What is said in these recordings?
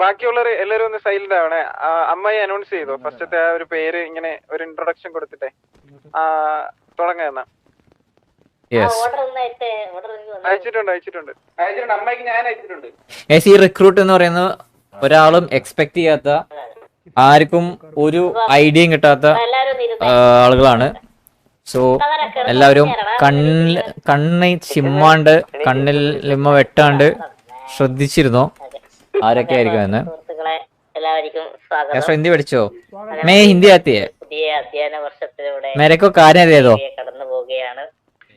ബാക്കിയുള്ളവർ എല്ലാരും ഒന്ന് സൈലന്റ് ആവണേ. അമ്മായി അനൗൺസ് ചെയ്തോ? ഫസ്റ്റത്തെ ആ ഒരു പേര് ഇങ്ങനെ ഒരു ഇൻട്രൊഡക്ഷൻ കൊടുത്തിട്ടെ. ആ തുടങ്ങാം എന്നാ. യെസ് അയച്ചിട്ടുണ്ട് അയച്ചിട്ടുണ്ട്. അയച്ചിട്ടുണ്ട് അമ്മായിക്ക് ഞാൻ അയച്ചിട്ടുണ്ട്. ഗൈസ് ഈ റിക്രൂട്ട് എന്ന് പറയുന്നത് ഒരാളും എക്സ്പെക്ട് ചെയ്യാത്ത ആർക്കും ഒരു ഐഡിയയും കിട്ടാത്ത ആളുകളാണ്. സോ എല്ലാവരും കണ്ണിൽ കണ്ണ് ചിമ്മാണ്ട് കണ്ണിൽ ലിമ്മ വെട്ടാണ്ട് ശ്രദ്ധിച്ചിരുന്നോ. ആരൊക്കെ ആയിരിക്കും എന്ന്? ഹിന്ദി പഠിച്ചോ? മേ ഹിന്ദി ആത്തിയേ മേരക്കോ കാര്യം അറിയാതോ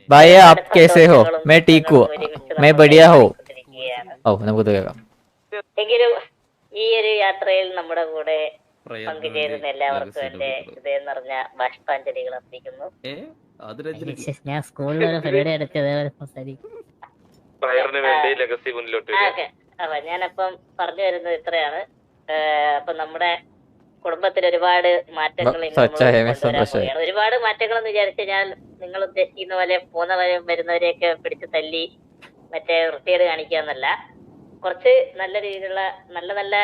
ഭായ ആപ് കേസേ ഹോ മേ ടീക്കു മേ ബടിയ ഹോ. ഓ നമുക്ക് കേൾക്കാം. എങ്കിലും ഈ ഒരു യാത്രയിൽ നമ്മുടെ കൂടെ പങ്കുചേരുന്ന എല്ലാവർക്കും എന്റെ ഹൃദയം നിറഞ്ഞ ബാഷ്പാഞ്ജലികൾ അർപ്പിക്കുന്നു. ഞാൻ സ്കൂളിൽ ഒരു പരിപാടി എടുത്ത് അതേപോലെ സംസാരിക്കും. ഫയറിന് വേണ്ടി ലെഗസി മുന്നിലോട്ട് ആ, ഓക്കെ അപ്പൊ ഞാനപ്പം പറഞ്ഞു വരുന്നത് ഇത്രയാണ്. അപ്പൊ നമ്മുടെ കുടുംബത്തിൽ ഒരുപാട് മാറ്റങ്ങൾ. ഒരുപാട് മാറ്റങ്ങൾ എന്ന് വിചാരിച്ചു ഞാൻ നിങ്ങൾ ഉദ്ദേശിക്കുന്ന പോലെ പോകുന്നവരെ വരുന്നവരെയൊക്കെ പിടിച്ച് തല്ലി മറ്റേ വൃത്തികേട് കാണിക്കാന്നല്ല. കുറച്ച് നല്ല രീതിയിലുള്ള നല്ല നല്ല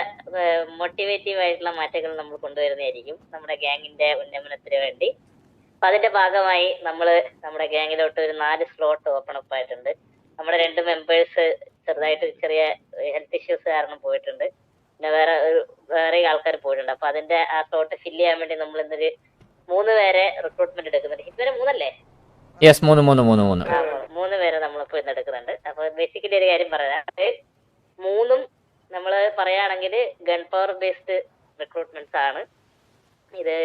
മോട്ടിവേറ്റീവ് ആയിട്ടുള്ള മാറ്റങ്ങൾ നമ്മൾ കൊണ്ടുവരുന്നതായിരിക്കും നമ്മുടെ ഗ്യാങ്ങിന്റെ ഉന്നമനത്തിന് വേണ്ടി. അപ്പൊ അതിന്റെ ഭാഗമായി നമ്മൾ നമ്മുടെ ഗ്യാങ്ങിലോട്ട് ഒരു നാല് സ്ലോട്ട് ഓപ്പൺ അപ്പ് ആയിട്ടുണ്ട്. നമ്മുടെ രണ്ട് മെമ്പേഴ്സ് ചെറുതായിട്ട് ചെറിയ ഹെൽത്ത് ഇഷ്യൂസ് കാരണം പോയിട്ടുണ്ട്. പിന്നെ വേറെ ഒരു വേറെ ആൾക്കാർ പോയിട്ടുണ്ട്. അപ്പൊ അതിന്റെ ആ സ്ലോട്ട് ഫില്ല് ചെയ്യാൻ വേണ്ടി നമ്മൾ ഇന്നൊരു മൂന്ന് പേരെ റിക്രൂട്ട്മെന്റ് എടുക്കുന്നുണ്ട്. ഇതുവരെ മൂന്നല്ലേ? മൂന്ന് മൂന്ന് മൂന്ന് മൂന്ന്. ആ, മൂന്ന് പേരെ നമ്മളിപ്പോ ഇന്ന് എടുക്കുന്നുണ്ട്. അപ്പൊ ബേസിക്കലി ഒരു കാര്യം പറയാം. മൂന്നും നമ്മൾ പറയുകയാണെങ്കിൽ ഗൺ പവർ ബേസ്ഡ് റിക്രൂട്ട്മെന്റ്സ് ആണ്. ഇത്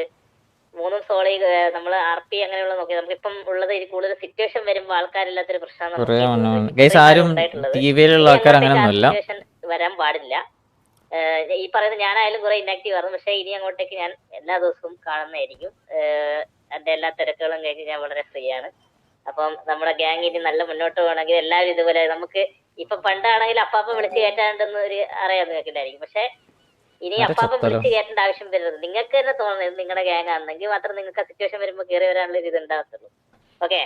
മൂന്നും സോളി നമ്മൾ ആർ പി അങ്ങനെയുള്ള നോക്കി നമുക്കിപ്പം ഉള്ളത് കൂടുതൽ സിറ്റുവേഷൻ വരുമ്പോൾ ആൾക്കാരില്ലാത്തൊരു പ്രശ്നമാണ് വരാൻ പാടില്ല. ഈ പറയുന്നത് ഞാനായാലും കുറെ ഇനാക്റ്റീവ് ആയിരുന്നു. പക്ഷെ ഇനി അങ്ങോട്ടേക്ക് ഞാൻ എല്ലാ ദിവസവും കാണുന്നതായിരിക്കും. എന്റെ എല്ലാ തിരക്കുകളും കഴിഞ്ഞ് ഞാൻ വളരെ ഫ്രീ ആണ്. അപ്പം നമ്മുടെ ഗ്യാങ് ഇനി നല്ല മുന്നോട്ട് പോകണമെങ്കിൽ എല്ലാവരും ഇതുപോലെ നമുക്ക് ഇപ്പൊ പണ്ടാണെങ്കിൽ അപ്പാപ്പ വിളിച്ച് കയറ്റാണ്ടെന്ന് ഒരു അറിയാന്ന് നിൽക്കില്ലായിരിക്കും പക്ഷെ ഇനി അപ്പാപ്പ. വിളിച്ച് കയറ്റേണ്ട ആവശ്യം വരുന്നത് നിങ്ങൾക്ക് തന്നെ തോന്നുന്നത് നിങ്ങളുടെ ഗ്യാങ് ആണെങ്കിൽ മാത്രം നിങ്ങൾക്ക് ആ സിറ്റുവേഷൻ വരുമ്പോൾ കയറി വരാനുള്ള ഒരു ഇത് ഉണ്ടാകത്തുള്ളൂ. ഓക്കെ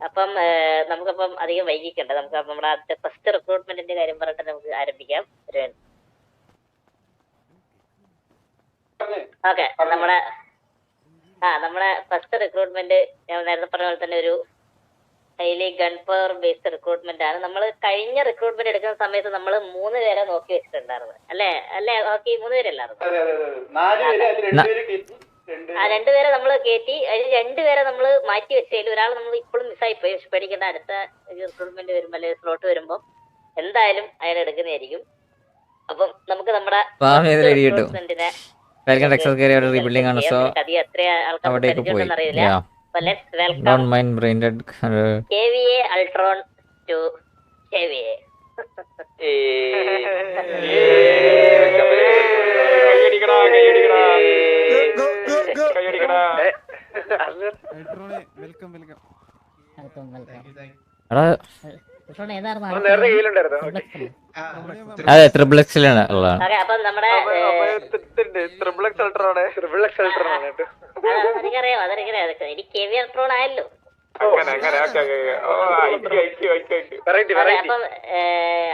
അപ്പം നമുക്കപ്പം അധികം വൈകിക്കണ്ട. നമുക്ക് നമ്മുടെ ആദ്യത്തെ ഫസ്റ്റ് റിക്രൂട്ട്മെന്റിന്റെ കാര്യം പറഞ്ഞിട്ട് നമുക്ക് ആരംഭിക്കാം. ഒരു ഓക്കെ നമ്മുടെ ആ നമ്മുടെ ഫസ്റ്റ് റിക്രൂട്ട്മെന്റ് ഞാൻ നേരത്തെ പറഞ്ഞ പോലെ തന്നെ ഒരു highly gun power based recruitment ആണ്. നമ്മൾ കഴിഞ്ഞ റിക്രൂട്ട്മെന്റ് എടുക്കുന്ന സമയത്ത് നമ്മൾ മൂന്ന് പേരെ നോക്കി വെച്ചിട്ടുണ്ടായിരുന്നു. അല്ലേ? അല്ലേ? ഓക്കെ മൂന്ന് പേരല്ലായിരുന്നു? അതിൽ ആ രണ്ടുപേരെ നമ്മൾ കയറ്റി അതിൽ രണ്ടുപേരെ നമ്മൾ മാറ്റി വെച്ചതിൽ ഒരാൾ നമ്മൾ ഇപ്പോഴും മിസ്സായി പോയി. പക്ഷെ പേടിക്കേണ്ട അടുത്ത റിക്രൂട്ട്മെന്റ് വരുമ്പോൾ അല്ലെങ്കിൽ സ്ലോട്ട് വരുമ്പോൾ എന്തായാലും അയാൾ എടുക്കുന്നതായിരിക്കും. അപ്പം നമുക്ക് നമ്മുടെ അതിൽ ആൾക്കാർ അവിടെ പോയി. പരിചയമുണ്ടെന്ന് അറിയില്ല. Yeah let's welcome. കൈയടിക്കടാ വെൽക്കം വെൽക്കം എടാ. ഏതായിരുന്നു നേരത്തെ കയ്യിലുണ്ടായിരുന്നു അതെ ത്രിബിൾ എക്സിലാണ് ഉള്ളതാണ് ഓക്കെ അപ്പം നമ്മുടെ ട്രിപ്പിൾ എക്സ് അൾട്രാണ് ട്രിപ്പിൾ എക്സ് അൾട്രാണ് കേട്ടോ. അതെനിക്കറിയാം അതെനിക്കറിയാം. അതൊക്കെ എനിക്ക് കെ വി അൾട്രോൺ ആയല്ലോ അപ്പം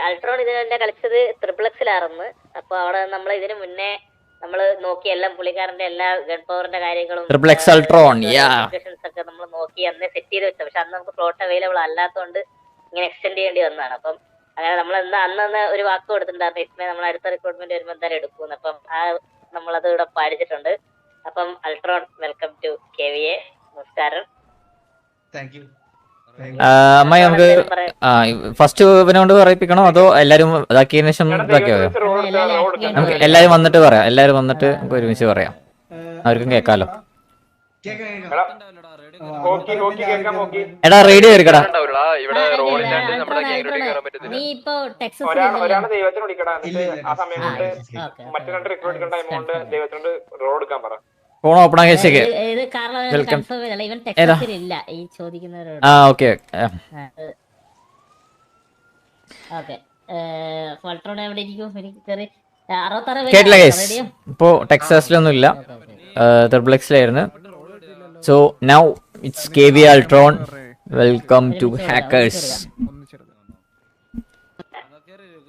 അൾട്രോൺ ഇതിന് തന്നെ കളിച്ചത് ത്രിപ്ലക്സിലായിരുന്നു അപ്പൊ അവിടെ നമ്മൾ ഇതിന് മുന്നേ നമ്മൾ നോക്കി എല്ലാം പുള്ളിക്കാരന്റെ എല്ലാ ഗൺ പവറിന്റെ കാര്യങ്ങളും Triple അൾട്രോൺ. ഒക്കെ നമ്മൾ നോക്കി അന്ന് സെറ്റ് ചെയ്ത് വെച്ചത്. പക്ഷെ അന്ന് നമുക്ക് ഫ്ലോട്ട് അവൈലബിൾ അല്ലാത്തതുകൊണ്ട് ഇങ്ങനെ എക്സ്റ്റെൻഡ് ചെയ്യേണ്ടി വന്നതാണ്. അപ്പം അങ്ങനെ നമ്മൾ എന്താ അന്ന് ഒരു വാക്ക് കൊടുത്തിട്ടുണ്ടായിരുന്നു ഇസ്മേ നമ്മൾ അടുത്ത റിക്രൂട്ട്മെന്റ് വരുമ്പോൾ എന്തായാലും എടുക്കും അപ്പം ആ നമ്മളത് ഇവിടെ പാലിച്ചിട്ടുണ്ട്. അപ്പം Ultron welcome to K V A. നമസ്കാരം. അമ്മായി നമുക്ക് ഫസ്റ്റ് ഇവനോട് പറയിപ്പിക്കണോ അതോ എല്ലാരും ഇതാക്കിയതിനു ശേഷം ഇതാക്കിയോ? നമുക്ക് എല്ലാരും വന്നിട്ട് പറയാം എല്ലാരും വന്നിട്ട് നമുക്ക് ഒരുമിച്ച് പറയാം. അവർക്കും കേക്കാലോ. എടാ റേഡിയോ എടുക്കടാ. ഇവിടെ റോഡില്ലാണ്ട് നമ്മുടെ ഗ്യാങ്ങിലോട്ട് കയറാൻ പറ്റത്തില്ല നീ ഇപ്പോ ടെക്സസ് ഒരാൾ ദൈവത്തിന് വിളിക്കടാ എന്നിട്ട് ആ സമയം കൊണ്ട് മറ്റു രണ്ട് റിക്രൂട്ട് എടുക്കേണ്ട എമൗണ്ട് ദൈവത്തിനോട് റോഡ് എടുക്കാൻ പറ. ഫോൺ ഓപ്പൺ ആക്കി വെച്ചേക്ക് വെൽക്കം. ആ ഓക്കെ കേട്ടില്ല കേസ് ഇപ്പോ ടെക്സാസിലൊന്നും ഇല്ല. ത്രിബിളക്സിലായിരുന്നു so now it's K V Ultron welcome to hackers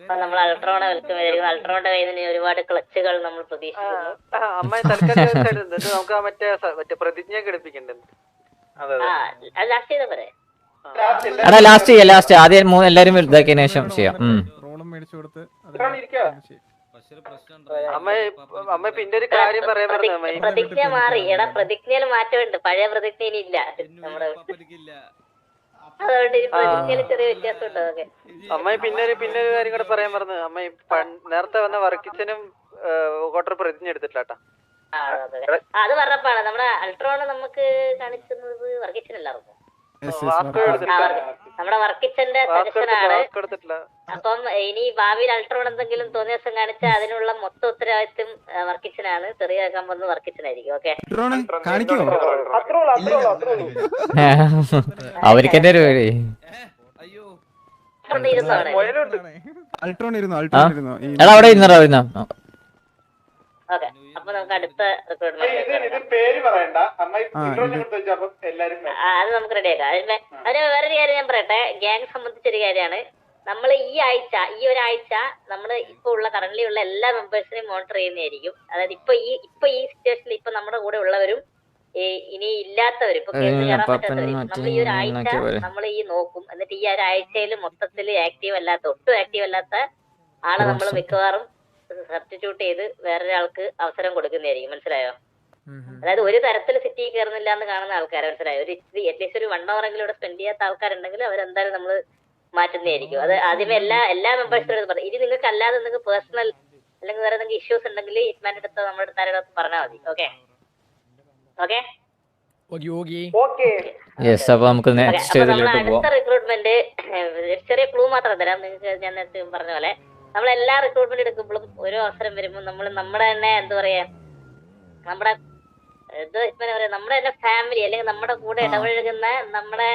അപ്പൊ നമ്മൾ അൾട്രോണ വിൽക്കുമായിരിക്കും അൾട്രോണിന്റെ കയ്യിൽ നിന്ന് ഒരുപാട് ക്ലച്ചുകൾ നമ്മൾ പ്രതീക്ഷിക്കുന്നു. അമ്മ തൽക്കാലം നമുക്ക് മറ്റേ മറ്റേ പ്രതിജ്ഞ ഘടിപ്പിക്കണ്ടേ ലാസ്റ്റ് ചെയ്ത പോരെ? എടാ ലാസ്റ്റ് ചെയ്യാം ലാസ്റ്റ് ആദ്യം മൂന്ന് എല്ലാരും ഇതാക്കിയതിനു ശേഷം ചെയ്യാം. ചെയ്യും. പ്രതിജ്ഞ മാറി. എടാ പ്രതിജ്ഞയിൽ മാറ്റമുണ്ട്. പഴയ പ്രതിജ്ഞ ഇനി ഇല്ല. നമ്മുടെ അമ്മ പിന്നെ ഒരു പിന്നെ ഒരു കാര്യം കൂടെ പറയാൻ പറഞ്ഞു അമ്മ പൺ- നേരത്തെ വന്ന വർക്കിച്ചനും കോട്ടർ പ്രതിജ്ഞ എടുത്തിട്ടില്ലാട്ടാ ആ, അതെ, പറഞ്ഞപ്പോഴാണ്. നമ്മുടെ അൾട്രോണ് നമുക്ക് കാണിക്കുന്നത് വർക്കിച്ചനല്ലായിരുന്നു നമ്മുടെ വർക്കിച്ചന്റെ സജഷനാണ് അപ്പം ഇനി ഭാവിയിൽ അൾട്രോൺ എന്തെങ്കിലും തോന്നിയ ദിവസം കാണിച്ചാൽ അതിനുള്ള മൊത്തം ഉത്തരവാദിത്വം വർക്കിച്ചനാണ് ചെറിയ കമ്പന്ന് പോകുന്നത് വർക്കിച്ചനായിരിക്കും ഓക്കെ അവർക്ക് എന്റെ ഒരു അൾട്രോൺ ഇരുന്നു? അൾട്രോൺ ഇരുന്നു? എടാ അവിടെ ഇരുന്നോ ഇരുന്നോ. ഓക്കെ അപ്പൊ നമുക്ക് അടുത്ത റിക്രൂട്ട്മെന്റ് അത് നമുക്ക് റെഡിയാക്കാം അതിന് അതിന് വേറൊരു കാര്യം ഞാൻ പറയട്ടെ. ഗ്യാങ് സംബന്ധിച്ചൊരു കാര്യമാണ്. നമ്മൾ ഈ ആഴ്ച ഈ ഒരാഴ്ച നമ്മൾ ഇപ്പൊ ഉള്ള കറന്റ് ഉള്ള എല്ലാ മെമ്പേഴ്സിനെയും മോണിറ്റർ ചെയ്യുന്നതായിരിക്കും. അതായത് ഇപ്പൊ ഈ ഇപ്പൊ ഈ സിറ്റുവേഷനിൽ ഇപ്പൊ നമ്മുടെ കൂടെ ഉള്ളവരും ഇനി ഇല്ലാത്തവരും ഇപ്പൊ കയറാൻ പറ്റാത്തവരും നമ്മൾ ഈ ഒരാഴ്ച നമ്മൾ ഈ നോക്കും. എന്നിട്ട് ഈ ഒരാഴ്ചയിൽ മൊത്തത്തിൽ ആക്റ്റീവ് അല്ലാത്ത ഒട്ടും ആക്റ്റീവ് അല്ലാത്ത ആളെ നമ്മൾ മിക്കവാറും സബ്സ്റ്റിറ്റ്യൂട്ട് ചെയ്ത് വേറൊരാൾക്ക് അവസരം കൊടുക്കുന്നതായിരിക്കും. മനസ്സിലായോ? അതായത് ഒരു തരത്തിൽ സിറ്റി കയറുന്നില്ല എന്ന് കാണുന്ന ആൾക്കാരെ മനസ്സിലായോ? ഒരു ഇത്തിരി അറ്റ്ലീസ്റ്റ് ഒരു വൺ അവർ എങ്കിലും ഇവിടെ സ്പെൻഡ് ചെയ്യാത്ത ആൾക്കാരുണ്ടെങ്കിൽ അവരെന്തായാലും നമ്മൾ മാറ്റുന്നതായിരിക്കും. അത് ആദ്യമേ എല്ലാ എല്ലാ മെമ്പേഴ്സിനോട് പറഞ്ഞു. ഇനി നിങ്ങൾക്ക് അല്ലാതെ നിങ്ങൾക്ക് പേഴ്സണൽ അല്ലെങ്കിൽ വേറെ എന്തെങ്കിലും ഇഷ്യൂസ് ഉണ്ടെങ്കിൽ ഹിറ്റ്മാന്റെ അടുത്ത് നമ്മുടെ അടുത്ത് പറഞ്ഞാൽ മതി. ഓക്കെ ഓക്കെ അടുത്ത റിക്രൂട്ട്മെന്റ് ചെറിയ ക്ലൂ മാത്രം തരാം. നിങ്ങൾക്ക് ഞാൻ നേരത്തെ പറഞ്ഞ പോലെ. നമ്മൾ എല്ലാ റിക്രൂട്ട്മെന്റ് എടുക്കുമ്പോഴും ഓരോ അവസരം വരുമ്പോൾ നമ്മൾ നമ്മുടെ തന്നെ എന്താ പറയാ നമ്മുടെ ഇത് എന്താ പറയാ നമ്മുടെ തന്നെ ഫാമിലി അല്ലെങ്കിൽ നമ്മുടെ കൂടെ ഇടപഴകുന്ന നമ്മുടെ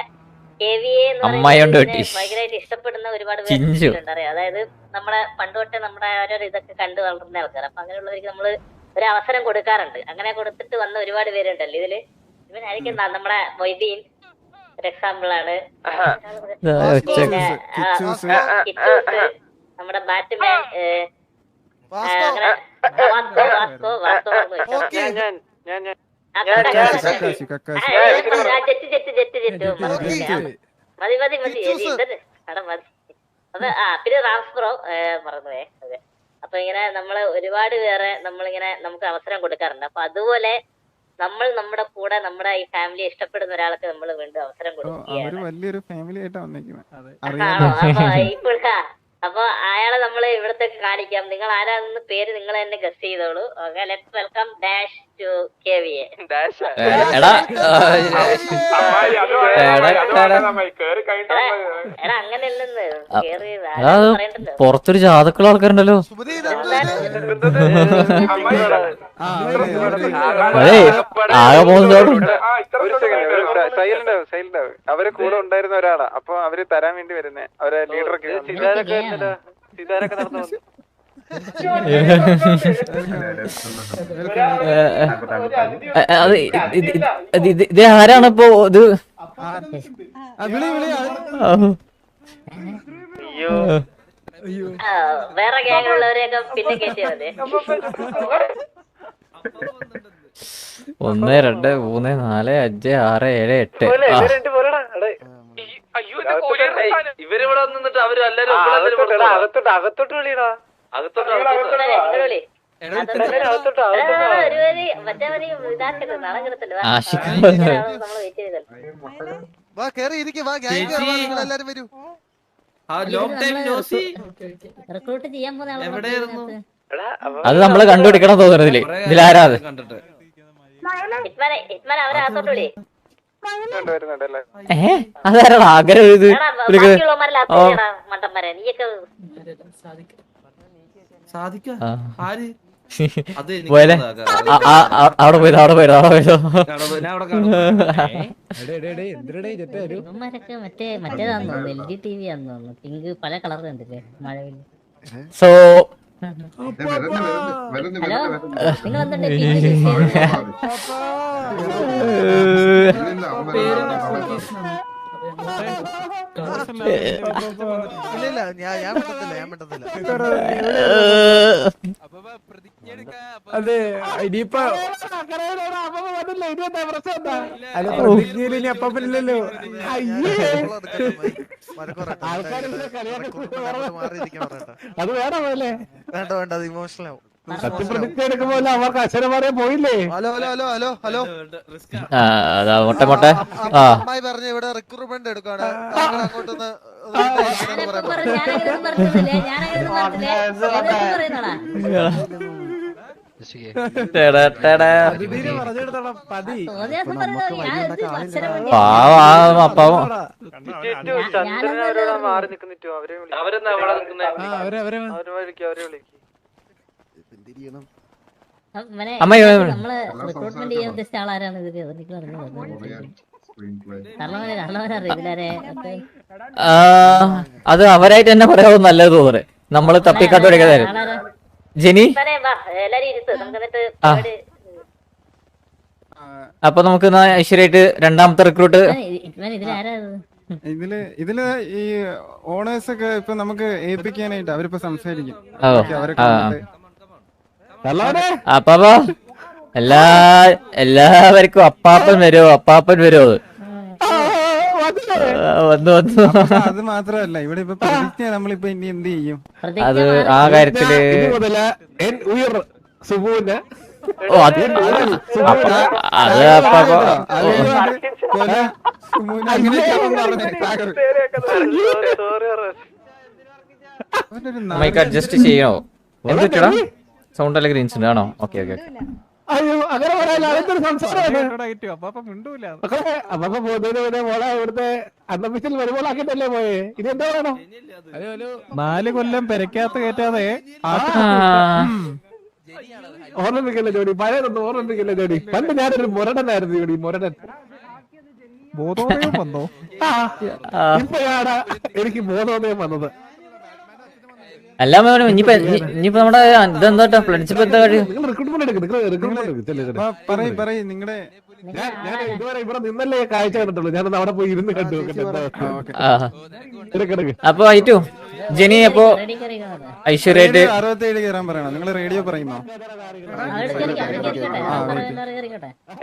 ഭയങ്കരമായിട്ട് ഇഷ്ടപ്പെടുന്ന ഒരുപാട്. പേരുണ്ട് അറിയാം? അതായത് നമ്മുടെ പണ്ട് തൊട്ടേ നമ്മുടെ ഓരോ ഇതൊക്കെ കണ്ടു വളർന്ന ആൾക്കാർ അപ്പൊ അങ്ങനെയുള്ളവർക്ക് നമ്മൾ ഒരു അവസരം കൊടുക്കാറുണ്ട്. അങ്ങനെ കൊടുത്തിട്ട് വന്ന ഒരുപാട് പേരുണ്ടല്ലോ ഇതിൽ. ഇവനായിരിക്കും നമ്മുടെ മൊയ്തീൻ ഒരു എക്സാമ്പിൾ ആണ്. നമ്മുടെ ബാറ്റ്മാൻ മതി ആ പിന്നെ റാംസ്പ്രോ മറന്നുപോയേ അതെ അപ്പൊ ഇങ്ങനെ നമ്മൾ ഒരുപാട് പേരെ നമ്മളിങ്ങനെ നമുക്ക് അവസരം കൊടുക്കാറുണ്ട് അപ്പൊ അതുപോലെ നമ്മൾ നമ്മുടെ കൂടെ നമ്മുടെ ഈ ഫാമിലി ഇഷ്ടപ്പെടുന്ന ഒരാൾക്ക് നമ്മൾ വീണ്ടും അവസരം കൊടുക്കും കൊടുക്കുകയാണ് അപ്പൊ അയാളെ നമ്മൾ ഇവിടത്തേക്ക് കാണിക്കാം. നിങ്ങൾ ആരാണെന്ന് പേര് നിങ്ങൾ തന്നെ ഗസ് ചെയ്തോളൂ. Okay let's welcome dash to K V A dash ഏ, എടാ എടാ, അങ്ങനെ അല്ലെന്ന് കേറി പുറത്തൊരു ജാതക്കുള്ള ആൾക്കാരുണ്ടല്ലോ. അതെ ആകെ പോകുന്നതോടും ഒരു സെക്കൻഡ് സൈലന്റ് ആവും സൈലന്റ് ആവും. അവരെ കൂടെ ഉണ്ടായിരുന്ന ഒരാളാ. അപ്പൊ അവർ തരാൻ വേണ്ടി വരുന്നേ. അവരെ ലീഡറൊക്കെ സിതാരൊക്കെ നടന്നു. അത് ഇത് ആരാണിപ്പോ വേറെ ഗ്യാങ്ങുള്ളവരെയൊക്കെ പിന്നെ കയറ്റിയാ മതി ഒന്ന് രണ്ട് മൂന്ന് നാല് അഞ്ച് ആറ് ഏഴ് എട്ട് ഇവരിവിടെ നിന്നിട്ട് അവർ എല്ലാരും ആ, ഇവിടെ എല്ലാരും അകത്തോട്ട് എടാ, അകത്തോട്ട് അകത്തോട്ട് വിളിയടാ അത് നമ്മൾ കണ്ടുപിടിക്കണം തോന്നുന്നില്ല? ഇതിൽ ഇതിലാരാ അത്? ഏ? അതാരാടാ ആഗ്രഹം ഇത് എടാ, വിളിക്കുന്നത് ബാക്കിയുള്ളവന്മാരെല്ലാം അകത്തോട്ട് വിളിയെടാ, മണ്ടന്മാരെ നീയൊക്കെ സാധിക്ക. ആര്? അത് എനിക്ക് പോലെ ആ, ആ, ആ, അവിടെ പോയത് അവിടെ പോയത് അവിടെ പോയതോ. മറ്റേ മറ്റേതാന്ന് തോന്നുന്നു എൽ ജി ടി വി ആന്ന് തോന്നുന്നു. പിങ്ക് പല കളർ കണ്ടില്ലേ മഴവിൽ. സോ ഹലോ നിങ്ങൾ ഇല്ല ഇല്ല ഞാൻ ഞാൻ ഞാൻ അതെ ഇനിയിപ്പോ അല്ല പ്രതിജ്ഞയിൽ ഇനി അപ്പല്ലോ അത് വേണം അല്ലേ വേണ്ട വേണ്ട അത് ഇമോഷണൽ ആവും. സത്യപ്രതിജ്ഞ എടുക്കുമ്പോൾ അവർക്ക് അച്ഛനമാരെ പോയില്ലേ? Hello hello hello hello hello. Risk ആ അതാ മുട്ട മുട്ട. ആ അമ്മായി പറഞ്ഞു ഇവിടെ റിക്രൂട്ട്മെന്റ് എടുക്കാണ്. അങ്ങോട്ടൊന്ന് അവരെ അവരെ അവരെ വിളിക്കും അവരെ വിളിക്കും. നമ്മൾ റിക്രൂട്ട്മെന്റ് ചെയ്യാൻ ഉദ്ദേശിച്ച ആളാരാണ് ഇത്? എനിക്ക് അത് അവരായിട്ട് തന്നെ പറയാവും നല്ലത് തോന്നുന്നത് നമ്മൾ തപ്പിക്കാട്ട് പഠിക്കാതെ ജെനി. അപ്പൊ നമുക്ക് ഐശ്വര്യായിട്ട് രണ്ടാമത്തെ റിക്രൂട്ട്? ഇതിൽ ഇതിൽ ഈ ഓണേഴ്സ് ഒക്കെ ഇപ്പൊ നമുക്ക് ഏൽപ്പിക്കാനായിട്ട് അവരിപ്പോ സംസാരിക്കും. അവരെ. അപ്പാപ്പ എല്ലാ എല്ലാവർക്കും അപ്പാപ്പൻ വരുമോ അപ്പാപ്പൻ വരുമോ വന്നു വന്നു അത് മാത്രമല്ല ഇവിടെ ഇപ്പൊ പ്രതിജ്ഞ നമ്മളിപ്പോ ഇനി എന്ത് ചെയ്യും അത്. ആ കാര്യത്തിൽ ഓ അത് അപ്പ- അത് അപ്പാപ്പ. മൈക്ക് അഡ്ജസ്റ്റ് ചെയ്യണോ എന്ത് സൗണ്ട് അല്ലെങ്കിൽ ഇൻസിഡന്റ് ആണോ? ഓക്കെ ഓക്കെ അയ്യോ അങ്ങനെ പറയാല്ല മോളെ ഇവിടുത്തെ വരുമ്പോളാക്കിട്ടല്ലേ പോയെ? ഇത് എന്താ നാല് കൊല്ലം പെരക്കാത്ത കയറ്റാതെ ഓർമ്മിപ്പിക്കല്ലേ ജോഡി പഴയതൊന്നും ഓർമ്മിപ്പിക്കല്ലേ ജോഡി പണ്ട് ഞാനൊരു മുരടനായിരുന്നു ജോഡി മുരടൻ. ബോധോദയം വന്നോ? ഇപ്പോഴാണ് എനിക്ക് ബോധോദയം വന്നത്. എല്ലാം ഇനിയിപ്പോ ഇനി- ഇനിയിപ്പോ നമ്മുടെ ഇതെന്താട്ടോ ഫ്ലഡിച്ചിപ്പോ എന്താ കാര്യം നിങ്ങളുടെ ഞാൻ ഞാൻ ഇതുവരെ ഇവിടെ നിന്നല്ലേ കാഴ്ച കണ്ടിട്ടുള്ളൂ. ഞാനൊന്ന് അവിടെ പോയി ഇരുന്ന് കണ്ടു. അപ്പൊ ഐറ്റു? ജെനി അപ്പോ. ഐശ്വര്യായിട്ട് അറുപത്തേഴ് കയറാൻ പറയണോ. നിങ്ങൾ റേഡിയോ പറയുമോ.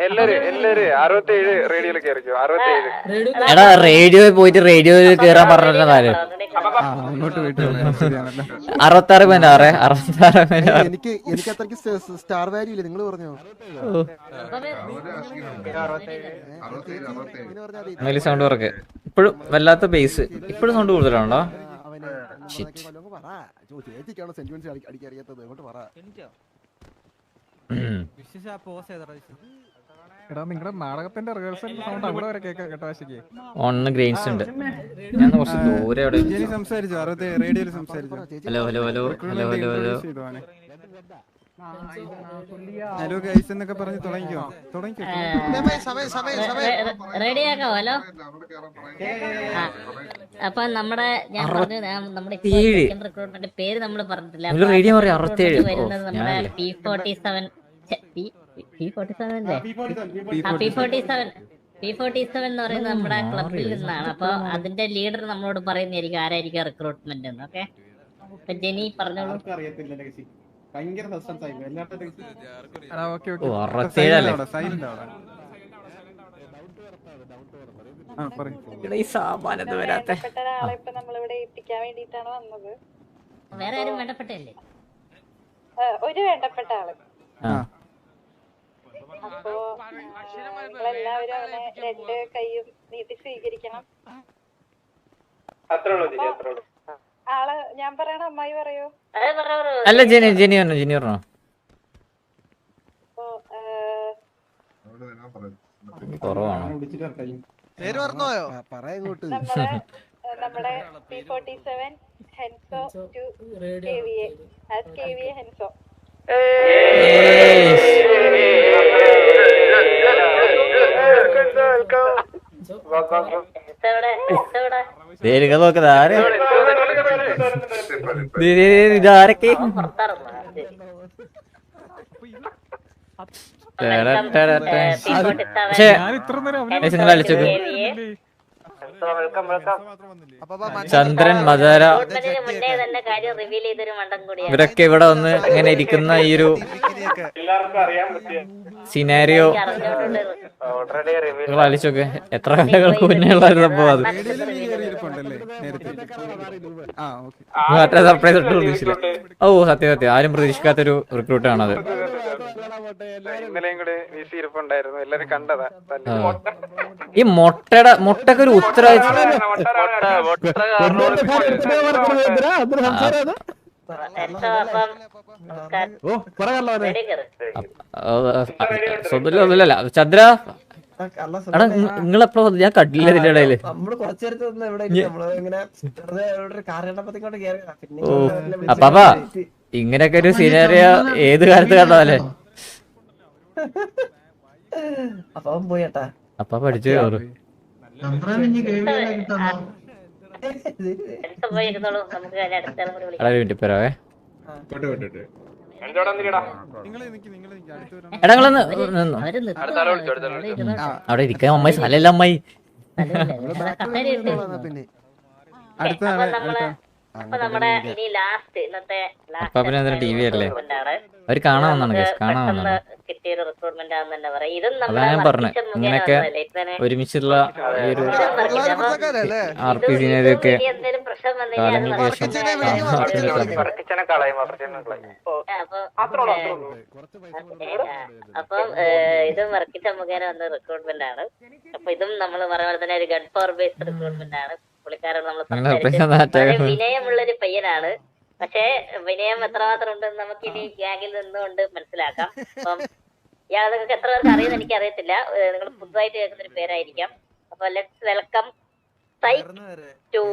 എല്ലാരും എല്ലാരും അറുപത്തേഴ് റേഡിയോയിൽ കയറിക്കോ അറുപത്തേഴ്. എടാ റേഡിയോയിൽ പോയിട്ട് റേഡിയോയിൽ കേറാൻ ആ അങ്ങോട്ട് പോയിട്ട് അറുപത്തി ആറ് പോയിന്റ് ആറ് അറുപത്തി ആറ് പോയിന്റ് ആറ്. എനിക്ക് എനിക്ക് അത്രയ്ക്ക് സ്റ്റാർ വാല്യൂ ഇല്ല. നിങ്ങൾ പറഞ്ഞോ? സൗണ്ട് കുറക്ക് ഇപ്പോഴും വല്ലാത്ത ബേസ് ഇപ്പോഴും സൗണ്ട് കൂടുതലാണോ നിങ്ങളുടെ നാടകത്തിന്റെ റിഹേഴ്സൽ സൗണ്ട് അവിടെ വരെ കേൾക്കാം കേട്ടോ ഒന്ന് ഗ്രെയിൻസ് ഉണ്ട്. ഞാൻ കുറച്ച് ദൂരെ അവിടെ സംസാരിച്ചു? റേഡിയോയിൽ സംസാരിച്ചു? Hello hello hello hello hello hello hello guys എന്നൊക്കെ പറഞ്ഞ് തുടങ്ങിക്കോ? തുടങ്ങിക്കോ സമയം സമയം സമയം റെഡി ആക്കാവോ ഹലോ? അപ്പൊ നമ്മുടെ ഞാൻ പറഞ്ഞു നമ്മുടെ. റിക്രൂട്ട്മെന്റ് പേര് നമ്മൾ പറഞ്ഞിട്ടില്ല. വരുന്നത് നമ്മുടെ P forty seven P forty seven അല്ലേ P forty seven P forty seven എന്ന് പറയുന്നത് നമ്മുടെ ക്ലബിൽ നിന്നാണ്. അപ്പൊ അതിന്റെ ലീഡർ നമ്മളോട് പറയുന്നതായിരിക്കും ആരായിരിക്കും റിക്രൂട്ട്മെന്റ് എന്ന് ഓക്കെ അപ്പൊ ജെനി പറഞ്ഞോളൂ. ഓ അറുപത്തേഴല്ലേ ആയി വേറെ ആരും വേണ്ടപ്പെട്ടല്ലേ ഒരു വേണ്ടപ്പെട്ട ആൾ. അപ്പോ എല്ലാവരും അവനെ രണ്ട് കൈയും നീട്ടി സ്വീകരിക്കണം. അത്രേ ഉള്ളൂ അത്രേ ഉള്ളൂ. ആൾ ഞാൻ പറയണ അമ്മായി പറയോ. അല്ല ജെനി ജെനി പറഞ്ഞു ജെനി പറഞ്ഞോ ആ, പേര് പറഞ്ഞോയോ പറയാ ഇങ്ങോട്ട് നമ്മുടെ P forty seven Enzo to K V A as K V A Enzo എവിടെ എവിടെ നോക്കുന്നത് ആരെ? ഇതാരൊക്കെ പക്ഷേ ഞാൻ ഇത്ര നേരം അവനെ നിങ്ങൾ ചന്ദ്രൻ മദാര റിക്രൂട്ട്മെന്റിന് തന്നെ കാര്യം റിവീൽ ചെയ്തൊരു മണ്ടം കൂടിയാണ്. ഇവരൊക്കെ ഇവിടെ വന്ന് ഇങ്ങനെ ഇരിക്കുന്ന ഈ ഒരു സിനാരിയോ. നിങ്ങൾ ആലോചിച്ചോക്കെ എത്ര കാലങ്ങൾക്ക് മുന്നേ ഉള്ള ഒരു സംഭവം അത് മറ്റേ സർപ്രൈസ് ഇട്ട് പ്രതീക്ഷിച്ചില്ല. ഓ സത്യം സത്യം. ആരും പ്രതീക്ഷിക്കാത്തൊരു റിക്രൂട്ട് ആണത് ഈ മുട്ടയുടെ മുട്ടക്ക് ഒരു സ്വന്തമില്ല ചന്ദ്ര? എടാ നിങ്ങളെപ്പോ ഞാൻ കണ്ടില്ല ഇതിന്റെ ഇടയിൽ. ഓ അപ്പാ ഇങ്ങനെയൊക്കെ ഒരു സീനറിയ ഏത് കാലത്ത് കണ്ടതല്ലേ? അപ്പൊ അവൻ പോയി കേട്ടാ അപ്പ പഠിച്ചു കയറും പോരാവേ. എടാ അവിടെ ഇരിക്കാൻ അമ്മായി സ്ഥലമില്ല അമ്മായി. സ്ഥലമില്ല. അപ്പൊ അല്ലേ? കാണാൻ വന്നാണ് കാണാൻ വന്നാണ്. ഒരു അതാ ഞാൻ ഇങ്ങനെയൊക്കെ ഒരുമിച്ചുള്ള ആർ പി സിനൊക്കെ വന്നു കാലങ്ങൾക്ക് ശേഷം അപ്പൊ അപ്പം ഇതും വർക്കിച്ച മുഖേന വന്ന റിക്രൂട്ട്മെന്റ് ആണ്. അപ്പൊ ഇതും നമ്മൾ പറയുന്ന പോലെ തന്നെ ഒരു ഗഡ് പവർ ബേസ്ഡ് റിക്രൂട്ട്മെന്റ് ആണ്. നമ്മൾ വളരെ വിനയമുള്ള ഒരു പയ്യനാണ്. പക്ഷേ വിനയം എത്രമാത്രം ഉണ്ടെന്ന് നമുക്ക് ഇനി ഗ്യാങ്ങിൽ നിന്നുകൊണ്ട് മനസ്സിലാക്കാം. അപ്പം ഇയാൾക്ക് എത്ര പേർക്ക് അറിയുന്ന എനിക്ക് അറിയത്തില്ല നിങ്ങൾ പുതുതായിട്ട് കേൾക്കുന്ന ഒരു പേരായിരിക്കാം. അപ്പൊ let's welcome to to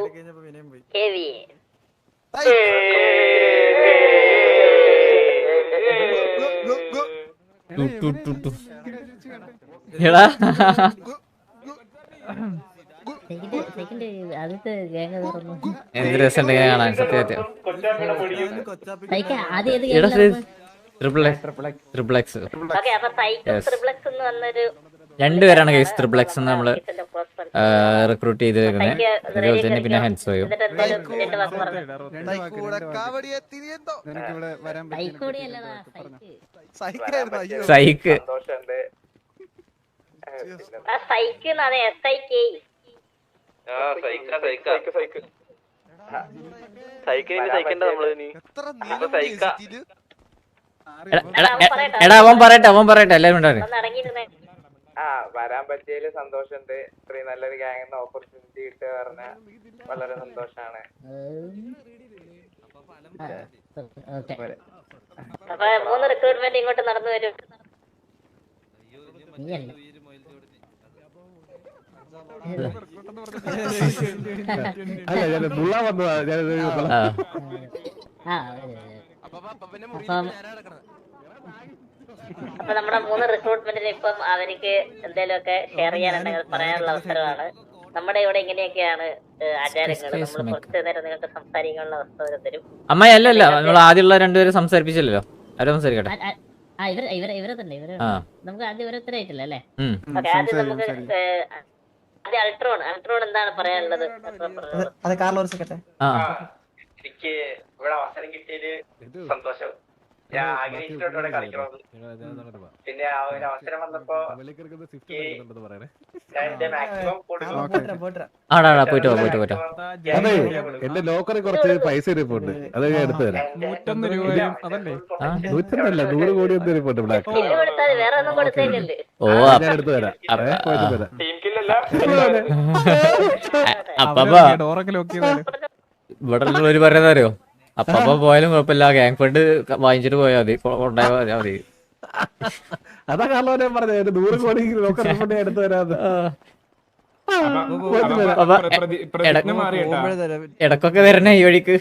to to to to to to to. എടാ. എന്ത് രസമുണ്ട് ഇങ്ങനെ കാണാൻ? സത്യം സത്യം. സൈക്ക ആദ്യം ഏത് triple X triple X okay അപ്പൊ സൈറ്റ് Yes. ത്രിപ്ലക്സ് എന്ന് വന്നൊരു രണ്ടുപേരാണ് കേസ് ട്രിപ്പിൾ എക്സ് എന്ന് നമ്മൾ. റിക്രൂട്ട് ചെയ്തിരിക്കുന്നത് അതുപോലെ തന്നെ പിന്നെ. ഹെൻസോയും സൈക്ക് സൈക്ക് എടാ, അവൻ പറയട്ടെ അവൻ പറയട്ടെ എല്ലാരും ഉണ്ടാവും. ആ വരാൻ പറ്റിയതിൽ സന്തോഷമുണ്ട്. ഇത്രയും നല്ലൊരു ഗ്യാങ്ങിന് ഓപ്പർച്യൂണിറ്റി കിട്ടുക പറഞ്ഞ വളരെ സന്തോഷാണ്. അപ്പൊ മൂന്ന് റിക്രൂട്ട്മെന്റ് ഇങ്ങോട്ട് നടന്നു വരും. അല്ല ഞാൻ മുള്ള വന്നതാ. അപ്പം അപ്പൊ നമ്മുടെ മൂന്ന് റിക്രൂട്ട്മെന്റിന് ഇപ്പം അവർക്ക് എന്തെങ്കിലുമൊക്കെ ഷെയർ ചെയ്യാനുണ്ടെങ്കിൽ പറയാനുള്ള അവസരമാണ്. നമ്മുടെ ഇവിടെ ഇങ്ങനെയൊക്കെയാണ് ആചാരങ്ങൾ. നമ്മൾ കുറച്ച് നേരം നിങ്ങൾക്ക് സംസാരിക്കാനുള്ള അവസരം തരും അമ്മായി അല്ല അല്ല നമ്മൾ ആദ്യമുള്ള രണ്ടുപേരും സംസാരിപ്പിച്ചല്ലോ ആരും സംസാരിക്കട്ടെ. ഇവർ ഇവരെ ഇവരെ തന്നെ ഇവരെ നമുക്ക് ആദ്യം ഇവരെ ഉത്തരവായിട്ടില്ല അല്ലേ? ആദ്യം നമുക്ക് അത് കാറിൽ സെക്കട്ടെ ആ. എനിക്ക് ഇവിടെ അവസരം കിട്ടിയത് സന്തോഷം. ഞാൻ പിന്നെ ആ ഒരു അവസരം വന്നപ്പോ എന്റെ ലോക്കറിൽ കുറച്ച് പൈസ ഇരിപ്പുണ്ട് അത് ഞാൻ എടുത്തു തരാം. നൂറ്റൊന്നല്ല നൂറ് കോടി ഒന്നും ഇരിപ്പുണ്ട് ബ്ലാക്ക് ഓ ഞാൻ എടുത്തു തരാം. ചെയ്താലും. ഇവിടെ ഒരു പറയുന്നത് അപ്പപ്പ പോയാലും കുഴപ്പമില്ല. ഗാങ് ഫണ്ട് വാങ്ങിച്ചിട്ട് പോയാൽ മതി. ഉണ്ടായാൽ മതി. അതാ കാരണം ഞാൻ പറഞ്ഞത്. എന്റെ നൂറ് കോടി ലോക്കൽ റിഫണ്ട് ഞാൻ എടുത്തു തരാന്ന് പോയിട്ട് വരാം. അപ്പൊ ഇടക്കൊക്കെ വരണേ ഈ വഴിക്ക്.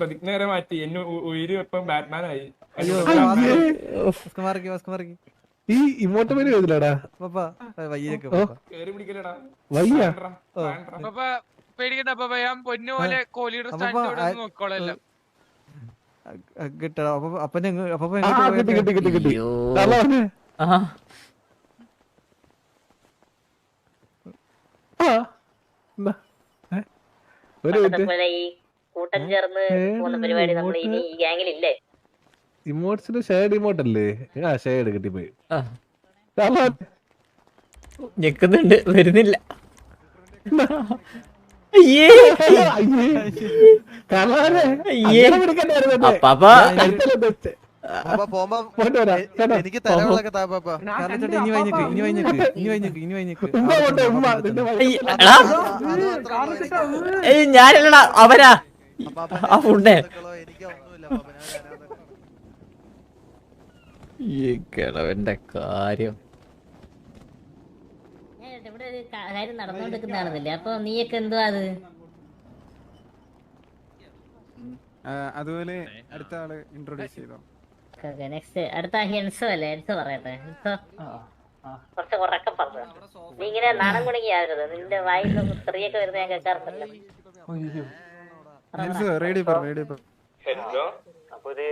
പ്രതിജ്ഞ വരെ മാറ്റി. എന്നെ ഉയര് ഇപ്പം ഈ ഇമോട്ട് പേര് പിടിക്കലടാ വയ്യ പേടിക്കണ്ട അപ്പൊ ഞാൻ പൊന്നു പോലെ കോഹ്ലിയുടെ അപ്പൊ അപ്പൊ ആ കിട്ടി കിട്ടി? ഒരു കൂട്ടം ചേർന്ന് പോകുന്ന പരിപാടി നമ്മൾ ഇനി ഈ ഗ്യാങ്ങിലില്ലേ? ഇമോട്ട്സിന് ഷെയർഡ് ഇമോട്ട് അല്ലേ ആ ഷെയർഡ് കിട്ടിപ്പോയി. ഞെക്കുന്നുണ്ട് വരുന്നില്ല. എനിക്ക് തലകളൊക്കെ താ പാപ്പ കാരണച്ചേട്ടാ ഇനി വൈഞ്ഞേക്ക് ഇനി വൈഞ്ഞേക്ക് ഇനി വൈഞ്ഞേക്ക് ഇനി വൈഞ്ഞേക്ക് ഉമ്മ കൊണ്ട് ഉമ്മ. നിന്റെ എടാ. ഏയ് ഞാനല്ലടാ. അവരാ. ആ ഞാനത് ഈ കിളവന്റെ കാര്യം. ഒരു കാര്യം നടന്നുകൊണ്ടിരിക്കുന്നതാണെന്നില്ല അപ്പൊ നീയൊക്കെ എന്തുവാ അത്? അതുപോലെ അടുത്ത ആൾ ഇൻട്രോഡ്യൂസ് ചെയ്തോ? നെക്സ്റ്റ് അടുത്ത ഹെൻസോ അല്ലേ? ഹെൻസോ പറയട്ടെ. ഹെൻസോ? കുറച്ച് ഉറക്കെ പറഞ്ഞു നീ ഇങ്ങനെ നാണം കുണുങ്ങിയാവരുത് നിന്റെ വായിൽ നിന്ന് സ്ത്രീയൊക്കെ വരുന്ന ഞാൻ കേൾക്കാറുണ്ടല്ലോ റെഡി പറ റെഡി പറ അപ്പൊ ഒരു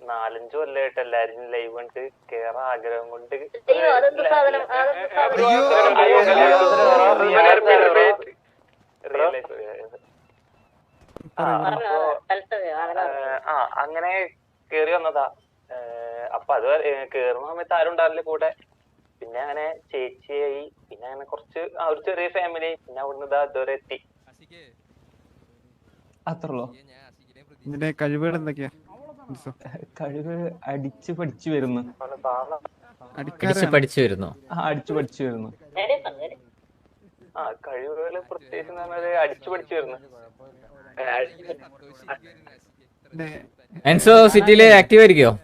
നാലഞ്ചു കൊല്ലമായിട്ട് എല്ലാരും ലൈവ് കണ്ട് കേറാൻ ആഗ്രഹം കൊണ്ട്. ആ അങ്ങനെ കേറി വന്നതാ. അപ്പൊ അത് കേറുന്ന സമയത്ത് ആരും ഉണ്ടാവില്ല കൂടെ. പിന്നെ അങ്ങനെ ചേച്ചിയായി. പിന്നെ അങ്ങനെ കുറച്ച് ആ ഒരു ചെറിയ ഫാമിലി പിന്നെ അവിടുന്ന് ഇതാ ഇതുവരെ എത്തി. അത്രല്ലോ ഇതിന്റെ കഴിവുകൾ എന്തൊക്കെയാ? കഴിവ് അടിച്ചു പഠിച്ചു വരുന്നു. പിടിച്ച് പഠിച്ചു വരുന്നു. ആ അടിച്ചു പഠിച്ചു വരുന്നു. ആ കഴിവുകൾ പ്രത്യേകിച്ച് പറഞ്ഞാൽ അടിച്ചു പഠിച്ചു വരുന്നു. എൻസോ സിറ്റിയിൽ ആക്റ്റീവ് ആയിരിക്കോ.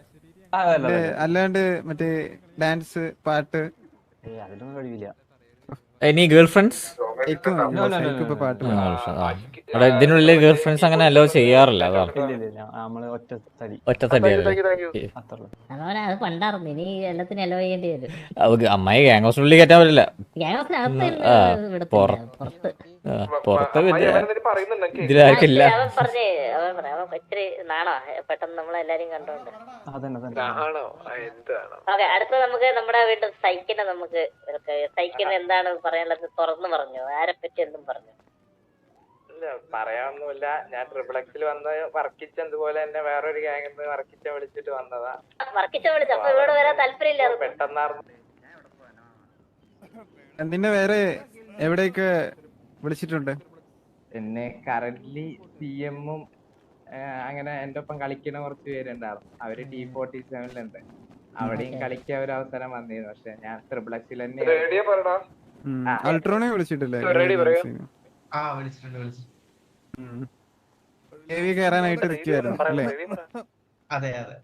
അല്ലാണ്ട് മറ്റേ ഡാൻസ് പാട്ട്. അതിലൊന്നും കഴിവില്ല. എനി ഗേൾ ഫ്രണ്ട്സ് ഇതിനുള്ളിൽ ഗേൾ ഫ്രണ്ട്സ് അങ്ങനെ അലോ ചെയ്യാറില്ല. അമ്മായി ഗ്യാങ് ഹൗസിനുള്ളിൽ കയറ്റാൻ പറ്റില്ല. പുറത്ത്. ഇതിലാർക്കില്ല അടുത്ത നമുക്ക് നമ്മുടെ വീട്ടിൽ സൈക്കിനെ നമുക്ക് സൈക്കിന് എന്താണ് പറയാനുള്ളത്? തുറന്നു പറഞ്ഞു. ആരെ പറ്റി എന്തും പറഞ്ഞു. ഇല്ല പറയാനൊന്നുമില്ല. ഞാൻ ട്രിപ്പിൾ എക്സിൽ വന്ന് വർക്കിച്ച അതുപോലെ തന്നെ വേറൊരു ഗ്യാങ്ങിൽ നിന്ന് വർക്കിച്ച വിളിച്ചിട്ട് വന്നതാ. വർക്കിച്ച വിളിച്ചു അപ്പൊ ഇവിടെ വരാൻ താല്പര്യമില്ല പെട്ടെന്നാർന്നു. നിന്നെ വേറെ എവിടെയൊക്കെ വിളിച്ചിട്ടുണ്ട്? എന്നെ കറന്റ്ലി സി എമ്മും അങ്ങനെ എന്റെ ഒപ്പം കളിക്കുന്ന കുറച്ച് പേരുണ്ടായിരുന്നു. അവർ ഡി ഫോർട്ടി സെവനിലുണ്ട് അവിടെയും കളിക്കാൻ ഒരു അവസരം വന്നിരുന്നു. പക്ഷെ ഞാൻ എക്സിൽ തന്നെ പറടാ. അൾട്രോണെ വിളിച്ചിട്ടില്ലേ? റെഡി പറയൂ. ആ വിളിച്ചിട്ടുണ്ട് കയറാനായിട്ട് നിൽക്കുവായിരുന്നു അല്ലേ? അതെ അതെ.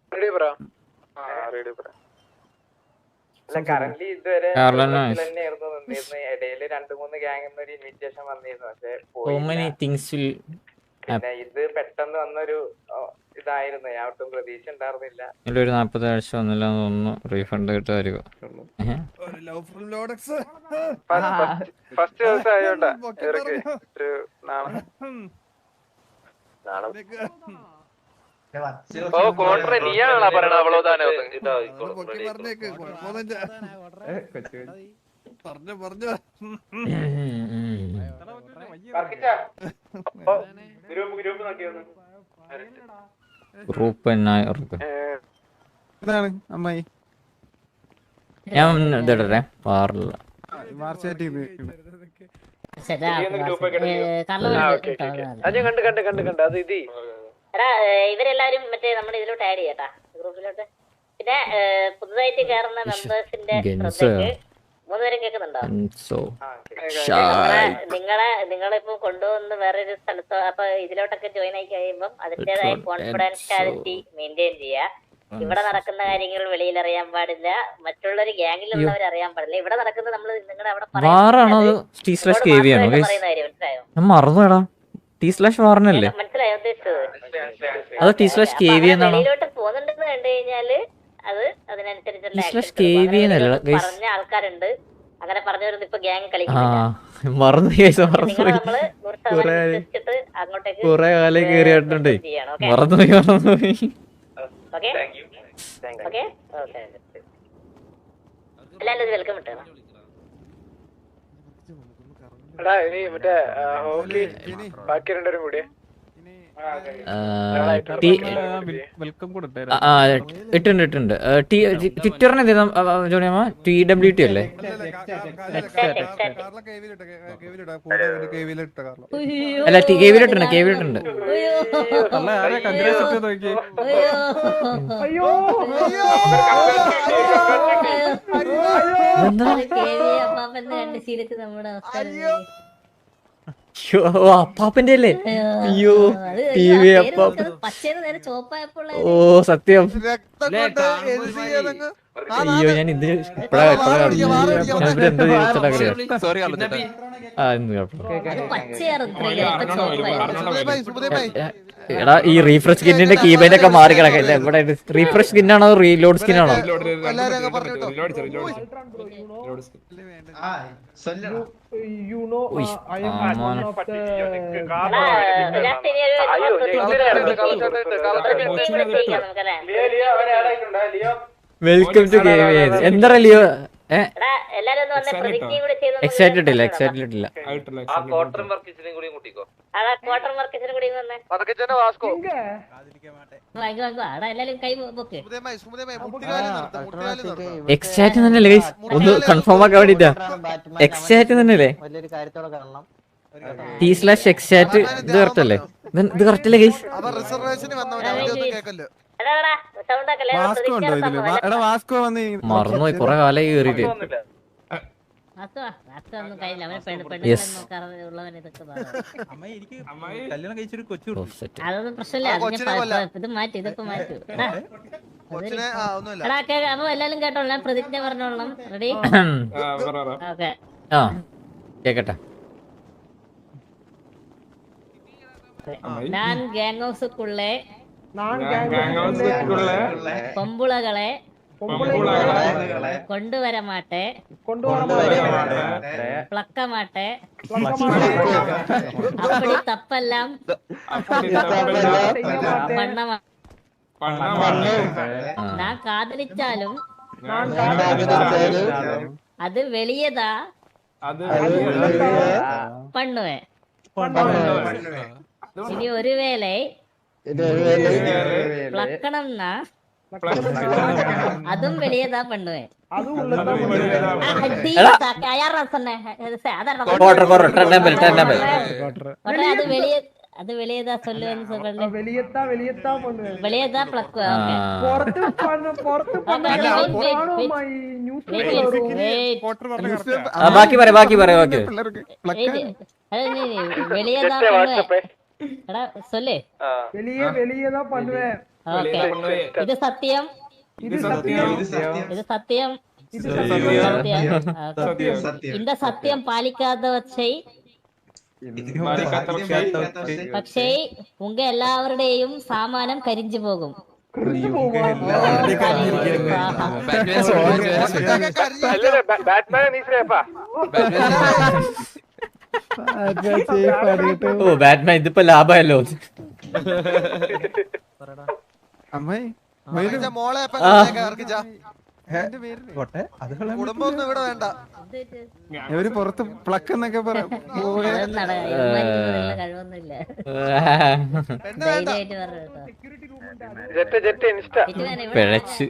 കറന്റ് ഇതുവരെ ഇടയിൽ രണ്ടു മൂന്ന് ഗ്യാങ്ങിൽ ഒരു ഇൻവിറ്റേഷൻ വന്നിരുന്നു. പക്ഷെ പിന്നെ ഇത് പെട്ടെന്ന് വന്നൊരു ഇതായിരുന്നു. ഞാൻ ഒട്ടും പ്രതീക്ഷ ഉണ്ടായിരുന്നില്ല ഒരു നാൽപ്പത് ആഴ്ച വന്നില്ല തോന്നുന്നു. റീഫണ്ട് കിട്ടുമായിരിക്കും? ഫസ്റ്റ് ദിവസം ആയോണ്ടാ ഇവർക്ക്. ഒരു നാണം. നാളെ ഓ കോൺട്ര നീയാണോ പറയണ അവളോദാനം പൊക്കി പറഞ്ഞേക്ക്. കുഴപ്പമൊന്നുമില്ല. പറഞ്ഞു പറഞ്ഞു. ഇതാണ് അമ്മായി? ഞാൻ ഇതിടട്ടെ ഇവരെല്ലാരും മറ്റേ നമ്മുടെ ഇതിലോട്ട് ആഡ് ചെയ്യട്ടാ ഗ്രൂപ്പിലോട്ട്. പിന്നെ പുതുതായിട്ട് കയറുന്ന മെമ്പേഴ്സിന്റെ സോ നിങ്ങളെ നിങ്ങളെ നിങ്ങളിപ്പോ കൊണ്ടുവന്ന് വേറൊരു സ്ഥലത്ത് അപ്പൊ ഇതിലോട്ടൊക്കെ ജോയിൻ ആയി കഴിയുമ്പോൾ അതിന്റേതായ കോൺഫിഡൻഷ്യാലിറ്റി മെയിന്റെയിൻ ചെയ്യുക ഇവിടെ നടക്കുന്ന കാര്യങ്ങൾ വെളിയിൽ അറിയാൻ പാടില്ല. മറ്റുള്ളൊരു ഗ്യാങ്ങിലുള്ളവർ അറിയാൻ പാടില്ല. ഇവിടെ നടക്കുന്നത് നമ്മൾ നിങ്ങളുടെ അവിടെ വാറാണോ ടി സ്ലാഷ് കെ ആണോ? പറയുന്നത് ടി സ്ലാഷ് വാറിനല്ലേ? മനസ്സിലായോ ഉദ്ദേശിച്ചത്? അത് ടി സ്ലാഷ് കെ വി എന്നാണോ? വെളിയിലോട്ട് പോകുന്നുണ്ടെന്ന് കണ്ടു കഴിഞ്ഞാൽ അത് അതിനനുസരിച്ചുള്ള. പറഞ്ഞ ആൾക്കാരുണ്ട്. അങ്ങനെ പറഞ്ഞവരൊന്നും ഇപ്പൊ ഗ്യാങ് കളിക്കുന്നു മറന്നു അങ്ങോട്ടേക്ക് കുറെ കാലം എല്ലാവരും വെൽക്കം എടാ ഇനി മറ്റേ ഹോക്കി ബാക്കി രണ്ടുപേരും കൂടി വെൽക്കം കൊടുത്തേ ആ, ആ, ഇട്ടുണ്ട് ഇട്ടുണ്ട് ട്വിറ്ററിന് ജോണിയമ്മ ടി ഡബ്ല്യു ടി അല്ലേ? അല്ല ടി കെ രണ്ട് കെ നമ്മുടെ അല്ല അയ്യോ, അപ്പാപ്പന്റെ അല്ലേ അയ്യോ ടി വി അപ്പാപ്പ. ഓ സത്യം. അയ്യോ ഞാൻ ഇത് ഇപ്പഴാ ഇപ്പഴാ ഞാൻ ഇവരെന്ത് ചോദിച്ചിട്ടറിയാം സോറി കള്ളച്ചേട്ടാ ആ ഇന്ന് കുഴപ്പമില്ല. എടാ ഈ റീഫ്രഷ് സ്കിന്നിന്റെ കീബൈൻഡ് ഒക്കെ മാറി കിടക്കില്ല? എവിടെ റീഫ്രഷ് സ്കിന്നാണോ റീലോഡ് സ്കിൻ ആണോ? വെൽക്കം ടു ഗെയിം എന്താ ലിയോ? എക്സൈറ്റഡ് ഇല്ല എക്സൈറ്റഡ് ഇല്ല. ആ ക്വാർട്ടർ വർക്കിച്ചിനെയും കൂടി കൂട്ടിക്കോ. തന്നെയല്ലേ ഗൈസ് ഒന്ന് കൺഫേം ആക്കാൻ വേണ്ടിട്ടാ. തന്നെയല്ലേ ടി സ്ലാഷ് ഇത് കറക്റ്റ് അല്ലേ? ഇത് ഇത് കറക്റ്റ് അല്ലേ ഗൈസ് അവർ റിസർവേഷന് വന്നവനെ അവന്റെ ഒന്നും കേക്കല്ലോ. എടാ എടാ സൗണ്ട് ആക്കല്ലേ? വാസ്കോ ഉണ്ടോ എടാ വാസ്കോ വന്ന് ഈ- മറന്നുപോയി കൊറേ കാലായി കേറിയിട്ട്. അതൊന്നും പ്രശ്നമില്ല. ആ, അതിനെ കൊച്ചിനെ പ- കൊല്ലാം. പ- ഇത് മാറ്റി മാറ്റൂ. അപ്പൊ എല്ലാരും കേട്ടോളാം പ്രതിജ്ഞ പറഞ്ഞോളാം. Ready okay. കേക്കട്ടെ. പൊമ്പുളകളെ കൊണ്ടുവര പ്ലക്കമാട്ടെ പ്ലക്ക മാട്ടെ അപ്പടി തപ്പെല്ലാം പണ്ണ ഞാൻ കാതലിച്ചാലും അത് വെളിയതാ. പണ്ണുവേ. ഇനി ഒരു വേളை പ്ലക്കണംனா அதுவும் வெளியே தான் பண்ணுவேன் யாரா சொன்னேன் அதான் quarter quarter ten number ten number உடனே அது வெளியே அது வெளியே தான் சொல்லுவேன்னு சொல்றேன் വെളിയെത്താ വെളിയെത്താ കൊണ്ടുവരും வெளியே தான் பிளக் പുറത്ത് പണ്ട് പുറത്ത് ആ ബാക്കി പറ ബാക്കി പറ ബാക്കി പറ. வெளியே தான் பண்ணுவேன் എടാ சொல்லு വെളിയെ വെളിയെതാ പണ്ടുവേ ஓகே இது சத்தியம் ഇത് സത്യം இது சத்தியம் ഇത് சத்தியம் ஓகே. இந்த சத்தியம் பாலிக்காதவற்றை പക്ഷേ ഉങ്ക എല്ലാവരുടെയും സാമാനം കരിഞ്ചു പോകും ബാറ്റ്മാൻ നീസിലേപ്പാ ഓ ബാറ്റ്മാൻ ഇതിപ്പോ ലാഭമല്ലോ. അമ്മായി മോളെ ഇവിടെ വേണ്ട. ഇവർ പുറത്ത് പ്ലക്ക് എന്നൊക്കെ പറയാം പിഴച്ച്.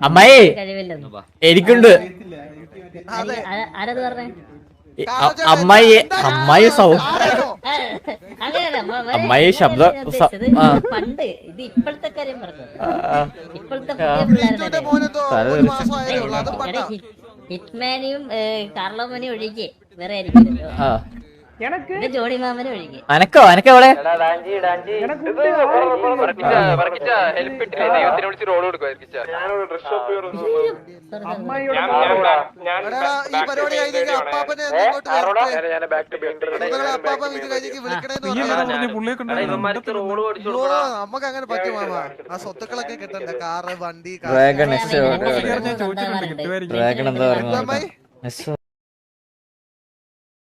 അമ്മായി! എനിക്കുണ്ട് അമ്മായി അമ്മായി സൗ ആ, അങ്ങനെയല്ല മ- മ- അമ്മായി ശബ്ദ പണ്ട് ഇത് ഇപ്പോഴത്തെ കാര്യം പറഞ്ഞു ഇപ്പോഴത്തെ പിള്ളേരുടെ ഹിറ്റ്മാനെയും കാർലോമനെയും ഒഴികെ വേറെ ആയിരിക്കും അനക്കോ? അനക്കോ അവളെ നമുക്ക് അങ്ങനെ പറ്റും മാമ. ആ സ്വത്തുക്കളൊക്കെ കിട്ടണ്ടേ കാറ് വണ്ടി ഡ്രാഗൺ എന്താ